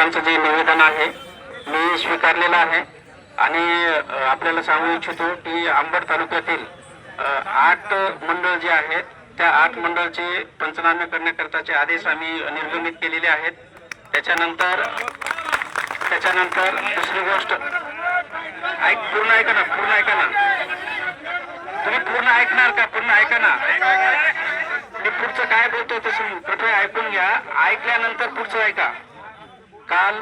सर्वांचं जे निवेदन आहे मी स्वीकारलेलं आहे. आणि आपल्याला सांगू इच्छितो की आंबड तालुक्यातील आठ मंडळ जे आहेत त्या आठ मंडळचे पंचनामे करण्याकरताचे आदेश आम्ही निर्गमित केलेले आहेत. त्याच्यानंतर त्याच्यानंतर दुसरी गोष्ट ऐक पूर्ण ऐका ना पूर्ण ऐका ना. तुम्ही पूर्ण ऐकणार का? पूर्ण ऐका ना. मी पुढचं काय बोलतोय तसं कृपया ऐकून घ्या. ऐकल्यानंतर पुढचं ऐका. काल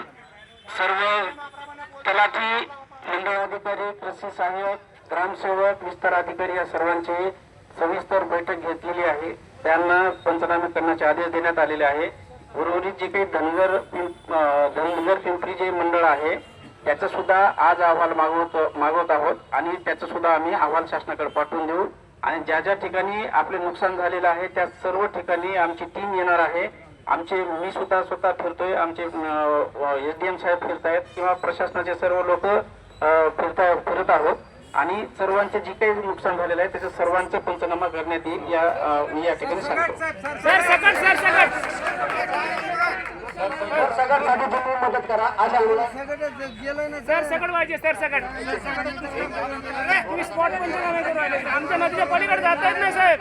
सर्व तलाठी मंडळ अधिकारी कृषी सहाय्यक ग्रामसेवक विस्तार अधिकारी या सर्वांची सविस्तर बैठक घेतलेली आहे. त्यांना पंचनामे करण्याचे आदेश देण्यात आलेले आहे. उर्वरित जे काही धनगर धनगर पिंपरी जे मंडळ आहे त्याचा सुद्धा आज अहवाल मागवत मागवत आहोत आणि त्याचा सुद्धा आम्ही अहवाल शासनाकडे पाठवून देऊ. आणि ज्या ज्या ठिकाणी आपले नुकसान झालेलं आहे त्या सर्व ठिकाणी आमची टीम येणार आहे. आमचे मी सुद्धा स्वतः फिरतोय आमचे एस डी एम साहेब फिरतायत किंवा प्रशासनाचे सर्व लोक फिरता फिरत आहोत. आणि सर्वांचे जे काही नुकसान झालेलं आहे त्याचं सर्वांचं पंचनामा करण्यात येईल या मी या ठिकाणी सांगतो. सर सकट सर सकट सगळ्यांसाठी तुम्ही मदत करा. आज सर सकट पाहिजे सर सकट तुम्ही स्पॉट पंचनामे करू आमच्या नदीच्या पलीकडे जात आहेत ना साहेब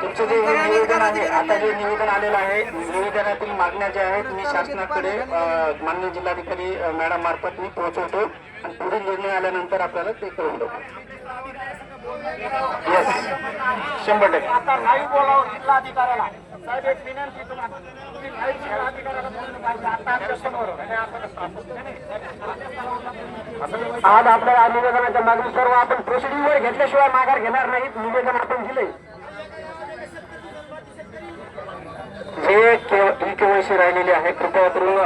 तुमचं जे हे निवेदन आहे आता जे निवेदन आलेलं आहे निवेदनातील मागण्या ज्या आहेत मी शासनाकडे अ, माननीय जिल्हाधिकारी मॅडम मार्फत मी पोहोचवतो आणि पुढील निर्णय आल्यानंतर आपल्याला ते कळून देऊ येस शंभर टक्के. आता बोलावं साहेब एक विनंती तुम्हाला. तुम्ही बोललं पाहिजे. आता आमच्यासमोर. आज आपल्या निवेदनाच्या मागणी सर्व आपण प्रोसिडिंगवर घेतल्याशिवाय माघार घेणार नाहीत. निवेदन आपण दिले हे ई केवायसी राहिलेले आहे. कृपया करून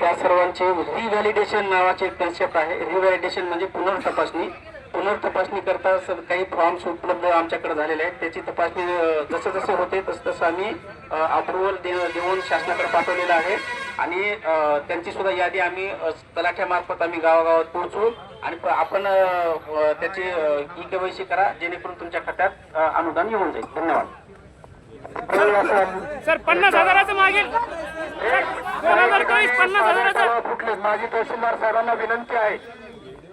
त्या सर्वांचे रिव्हॅलिडेशन नावाचे कन्सेप्ट आहे. रिव्हॅलिडेशन म्हणजे पुनर्तपासणी. पुनर्तपासणी करता सर काही फॉर्म्स उपलब्ध आमच्याकडे झालेले आहेत. त्याची तपासणी जसं जसं होते तसं तसं आम्ही अप्रुव्हल देऊन शासनाकडे पाठवलेलं आहे. आणि त्यांची सुद्धा यादी आम्ही तलाठ्यामार्फत आम्ही गावागावात पोहोचू आणि आपण त्याची ई केवायसी करा जेणेकरून तुमच्या खात्यात अनुदान येऊन जाईल. धन्यवाद. सर पन्नास हजाराचं मागेल. दोन हजार पन्नास हजाराचं. कुठले माझी तहसीलदार साहेबांना विनंती आहे.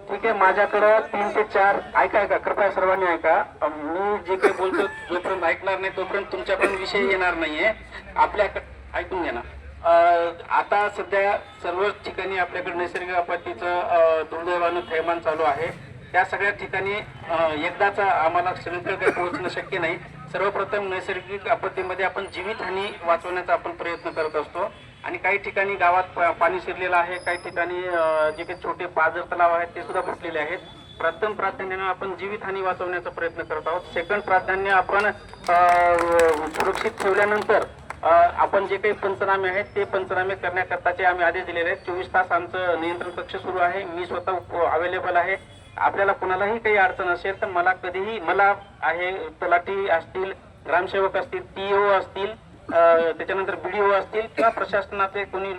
ठीक आहे माझ्याकडं तीन ते चार ऐका ऐका कृपया सर्वांनी ऐका. अं, मी जे काही बोलतो जोपर्यंत ऐकणार नाही तोपर्यंत तुमच्याकडून विषय येणार नाहीये. आपल्याकडे ऐकून घ्या ना. अं, आता सध्या सर्वच ठिकाणी आपल्याकडे नैसर्गिक आपत्तीचं अं, दुर्दैवानं थैमान चालू आहे. त्या सगळ्या ठिकाणी अं, आम्हाला सगळीकडे पोहोचणं शक्य नाही. सर्वप्रथम नैसर्गिक आपत्तीमध्ये आपण जीवितहानी वाचवण्याचा आपण प्रयत्न करत असतो. आणि काही ठिकाणी गावात पाणी शिरलेलं आहे काही ठिकाणी जे काही छोटे पाझर तलाव आहेत ते सुद्धा फुटलेले आहेत. प्रथम प्राधान्याने आपण जीवितहानी वाचवण्याचा प्रयत्न करत आहोत. सेकंड प्राधान्य आपण सुरक्षित ठेवल्यानंतर आपण जे काही पंचनामे आहेत ते पंचनामे करण्याकरताचे आम्ही आदेश दिलेले आहेत. चोवीस तास आमचं नियंत्रण कक्ष सुरू आहे. मी स्वतः अवेलेबल आहे. आपल्याला कोणालाही काही अडचण असेल तर मला कधीही मला आहे तलाठी असतील ग्रामसेवक असतील टीओ असतील त्याच्यानंतर बीडीओ असतील किंवा प्रशासनाचे कोणी लोक